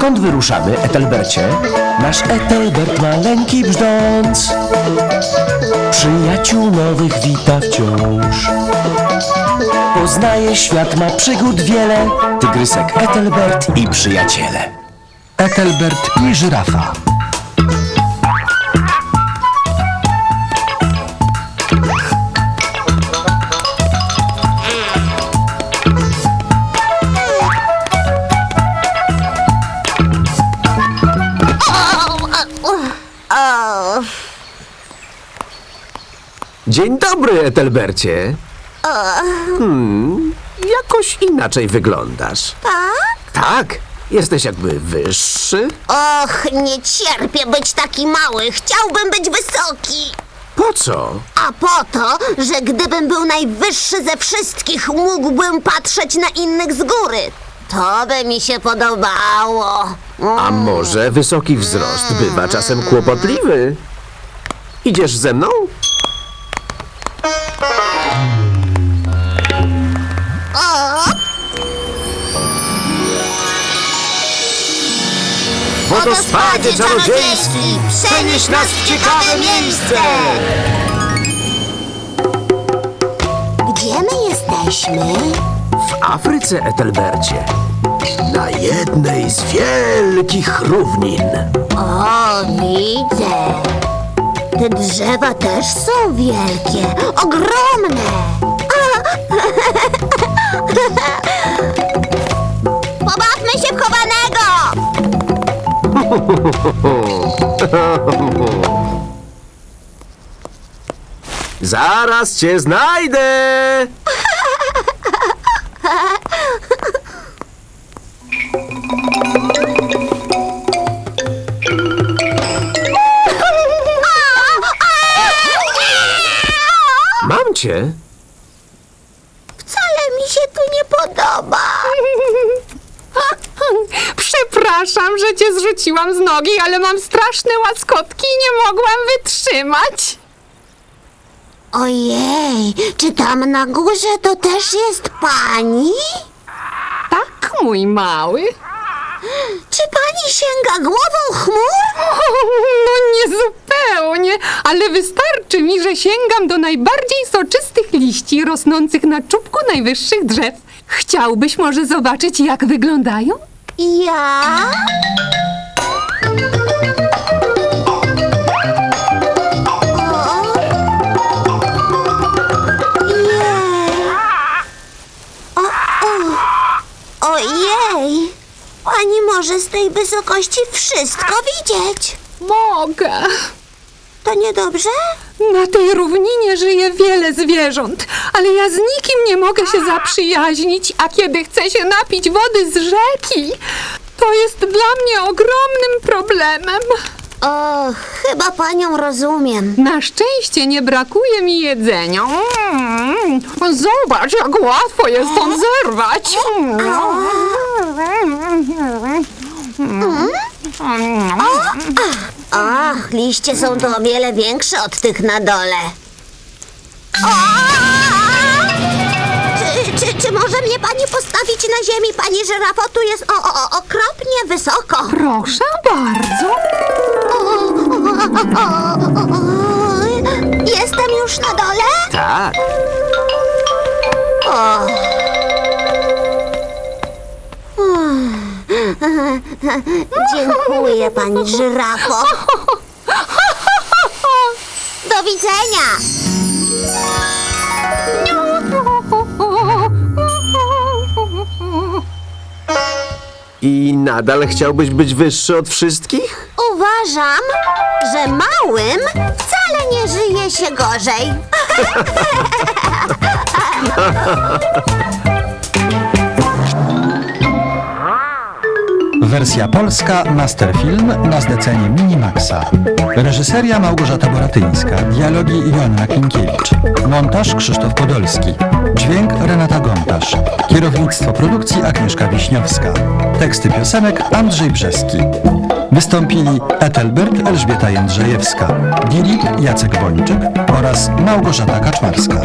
Dokąd wyruszamy, Etelbercie? Nasz Etelbert maleńki brzdąc Przyjaciół nowych wita wciąż Poznaje świat, ma przygód wiele Tygrysek Etelbert i przyjaciele Ethelbert i żyrafa. Dzień dobry, Etelbercie. Hmm, jakoś inaczej wyglądasz. Tak? Tak, jesteś jakby wyższy. Och, nie cierpię być taki mały. Chciałbym być wysoki. Po co? A po to, że gdybym był najwyższy ze wszystkich, mógłbym patrzeć na innych z góry. To by mi się podobało. A może wysoki wzrost bywa czasem kłopotliwy? Idziesz ze mną? Wodospadzie czarodziejski, przenieś nas w ciekawe miejsce! Gdzie my jesteśmy? W Afryce, Etelbercie. Na jednej z wielkich równin. O, widzę. Te drzewa też są wielkie, ogromne. Pobawmy Zaraz cię znajdę! Mam cię. Wcale mi się tu nie podoba. Przepraszam, że cię zrzuciłam z nogi, ale mam straszne łaskotki i nie mogłam wytrzymać. Ojej, czy tam na górze to też jest pani? Tak, mój mały. Czy pani sięga głową chmur? No nie zupełnie, ale wystarczy mi, że sięgam do najbardziej soczystych liści rosnących na czubku najwyższych drzew. Chciałbyś może zobaczyć, jak wyglądają? Ja? Jej. O, o. Ojej! Pani może z tej wysokości wszystko widzieć. Mogę. To niedobrze? Na tej równinie żyje wiele zwierząt, ale ja z nikim nie mogę się zaprzyjaźnić, a kiedy chcę się napić wody z rzeki, to jest dla mnie ogromnym problemem. O, chyba panią rozumiem. Na szczęście nie brakuje mi jedzenia. Mm, Zobacz, jak łatwo jest stąd zerwać. Ach, liście są tu o wiele większe od tych na dole. O! Czy, czy, czy może mnie pani postawić na ziemi, pani żyrafo? Tu jest o, o, o, okropnie wysoko. Proszę bardzo. Jestem już na dole? Tak. Dziękuję, pani żyrafo. Do widzenia. I nadal chciałbyś być wyższy od wszystkich? Uważam, że małym wcale nie żyje się gorzej. Wersja polska Masterfilm na zlecenie Minimaxa. Reżyseria Małgorzata Boratyńska. Dialogi Joanna Kinkiewicz. Montaż Krzysztof Podolski. Dźwięk Renata Gontarz. Kierownictwo produkcji Agnieszka Wiśniowska. Teksty piosenek Andrzej Brzeski. Wystąpili Ethelbert Elżbieta Jędrzejewska, Dilip Jacek Bończyk oraz Małgorzata Kaczmarska.